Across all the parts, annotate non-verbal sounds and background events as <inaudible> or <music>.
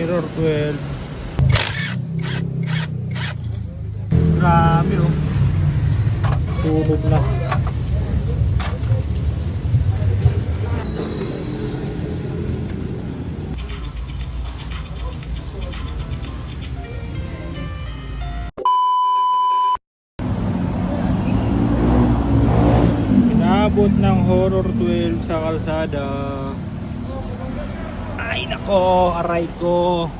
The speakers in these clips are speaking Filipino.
Error 12. Grabe oh. Tulog na. Inabot ng Horror 12 sa kalsada. Nako, aray ko.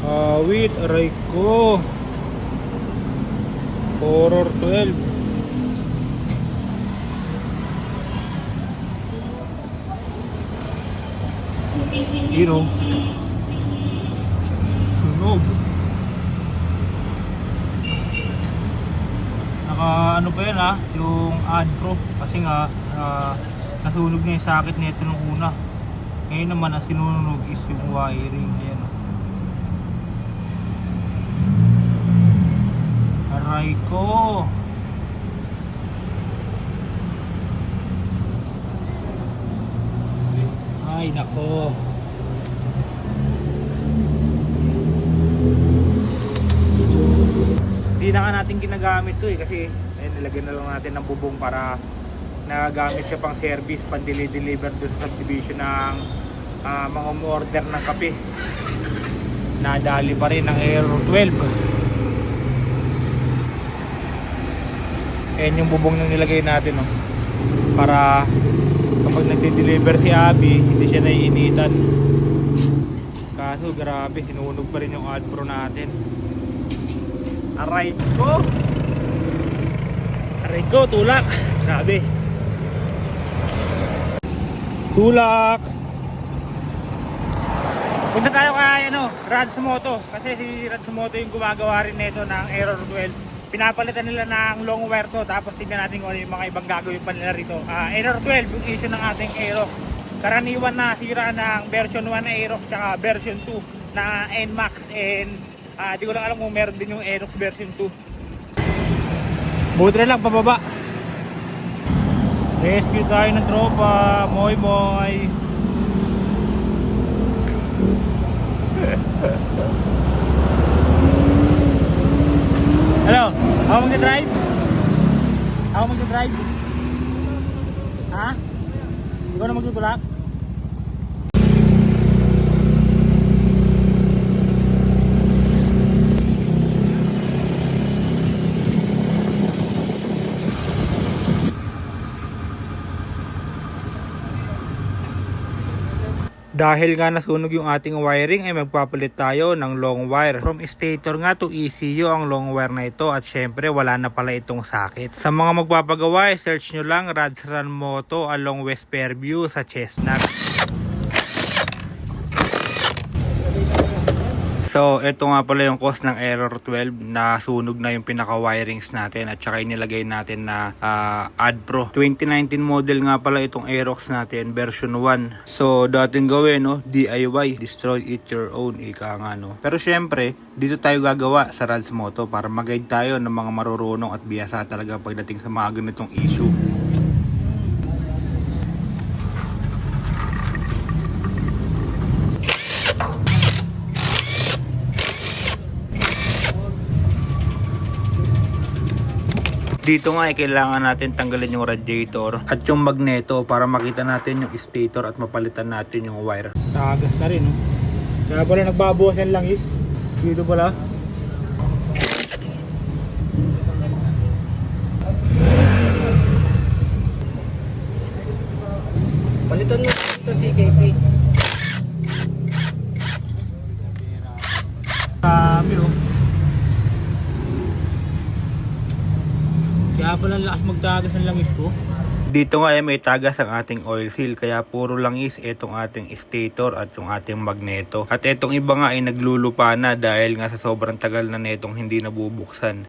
Awit, aray ko. Horror 12. You know. Sunog. Naka ano pa yan ha, pro kasi nga ah, nasunog na yung sakit nito nung una. Ngayon naman ang sinunog is yung wiring yan. Aray ko. Ay nako. Hindi na nga natin ginagamit to eh kasi nilagyan na lang natin ng bubong para nagagamit siya pang service, pang deliver doon sa subdivision ng ah, mga umorder ng kape. Nadali pa rin ng Aero 12. Ayan yung bubong na nilagay natin oh. Para kapag nagde-deliver si Abby, hindi siya naiinitan. Kaso grabe, sinunog pa rin yung Adpro natin. Aray ko! Aray ko, tulak! Grabe. Tulak! Punta tayo kay ano, Rads Moto kasi si Rads Moto yung gumagawa rin nito ng Error 12. Pinapalitan nila ng long wire to tapos tingnan natin kung ano yung mga ibang gagawin pa nila rito. Ah, Error 12 yung issue ng ating Aerox. Karaniwan na sira ng version 1 na Aerox tsaka version 2 na NMAX and ah, di ko lang alam kung meron din yung Aerox version 2. Buti na lang pababa. Rescue tayo ng tropa. Moy moy. <laughs> Hello, ako mag-drive? Ako mag-drive? Ha? Ikaw na magtutulak? Dahil nga nasunog yung ating wiring ay magpapalit tayo ng long wire. From stator nga to ECU ang long wire na ito at syempre wala na pala itong sakit. Sa mga magpapagawa, search nyo lang Radsran Moto along West Fairview sa Chestnut. So, ito nga pala yung cause ng error 12 na sunog na yung pinaka-wirings natin at saka inilagay natin na ah, AdPro. 2019 model nga pala itong Aerox natin, version 1. So, dating gawin, no? DIY, destroy it your own, ika nga, no? Pero syempre, dito tayo gagawa sa Rads Moto para mag-guide tayo ng mga marurunong at biyasa talaga pagdating sa mga ganitong issue. Dito nga ay kailangan natin tanggalin yung radiator at yung magneto para makita natin yung stator at mapalitan natin yung wire. Tagas na rin, no? Kaya pala nagbabawas yan lang is. Dito pala. Palitan mo ito si KP. Kami, oh. Pala lakas magtagas ng langis ko. Dito nga ay may tagas ang ating oil seal kaya puro langis itong ating stator at yung ating magneto. At itong iba nga ay naglulupa na dahil nga sa sobrang tagal na netong hindi nabubuksan.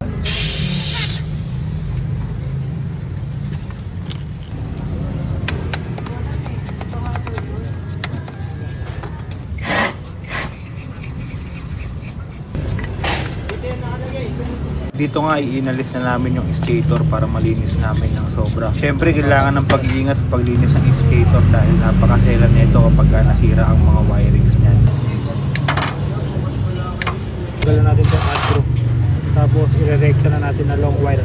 Dito nga iinalis na namin yung stator para malinis namin ng sobra. Siyempre kailangan ng pag-iingat sa paglinis ng stator dahil napakasela nito kapag ka nasira ang mga wirings niyan. Galan natin itong outro. Tapos irerekta na natin na long wire.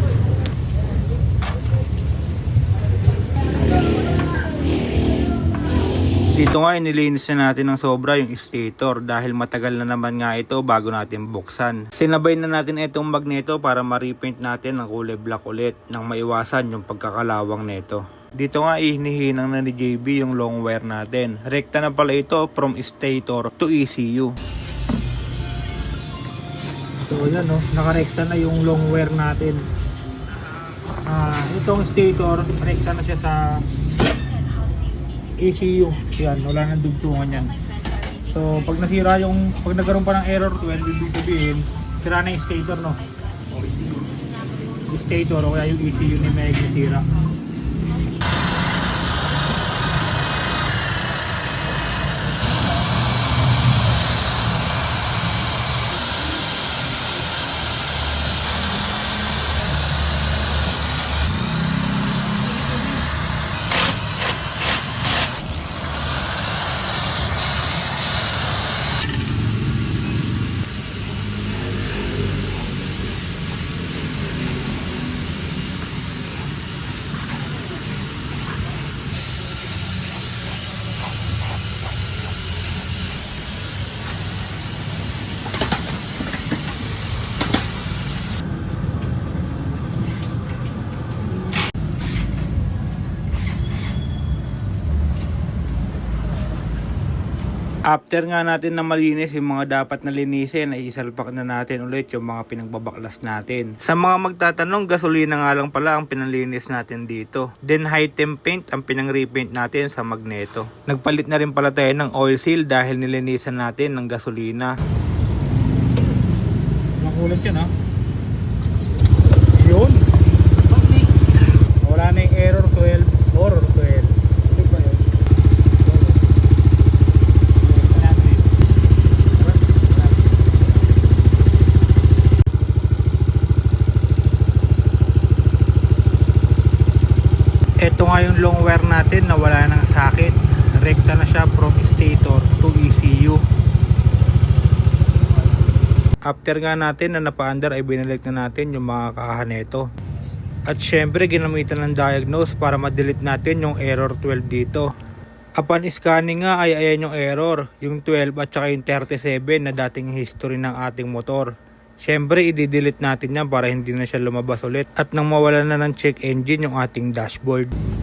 Dito nga inilinis na natin ng sobra yung stator dahil matagal na naman nga ito bago natin buksan. Sinabay na natin itong magneto para ma-repaint natin ng kulay black ulit nang maiwasan yung pagkakalawang nito. Dito nga ihinihinang na ni JB yung long wire natin. Rekta na pala ito from stator to ECU. So yan no, nakarekta na yung long wire natin. Ah, itong stator, rekta na siya sa ECU. Yan, wala nang dugtungan yan. So pag nasira yung, pag nagkaroon pa ng error 12, ibig sabihin, sira na yung stator no. Yung stator o kaya yung ECU ni Meg nasira. After nga natin na malinis yung mga dapat na linisin ay isalpak na natin ulit yung mga pinagbabaklas natin. Sa mga magtatanong, gasolina nga lang pala ang pinalinis natin dito. Then high temp paint ang pinang-repaint natin sa magneto. Nagpalit na rin pala tayo ng oil seal dahil nilinisan natin ng gasolina. Makulat yan ha. Yun. Wala na yung error 12. Error 12. Hindi pa yun. Ito nga yung long wire natin na wala ng sakit. Rekta na siya from stator to ECU. After nga natin na napa-under ay binalik na natin yung mga kaahan nito. At syempre ginamitan ng diagnose para ma-delete natin yung error 12 dito. Upon scanning nga ay ayan yung error, yung 12 at saka yung 37 na dating history ng ating motor. Syempre i-delete natin yan para hindi na siya lumabas ulit at nang mawala na ng check engine yung ating dashboard.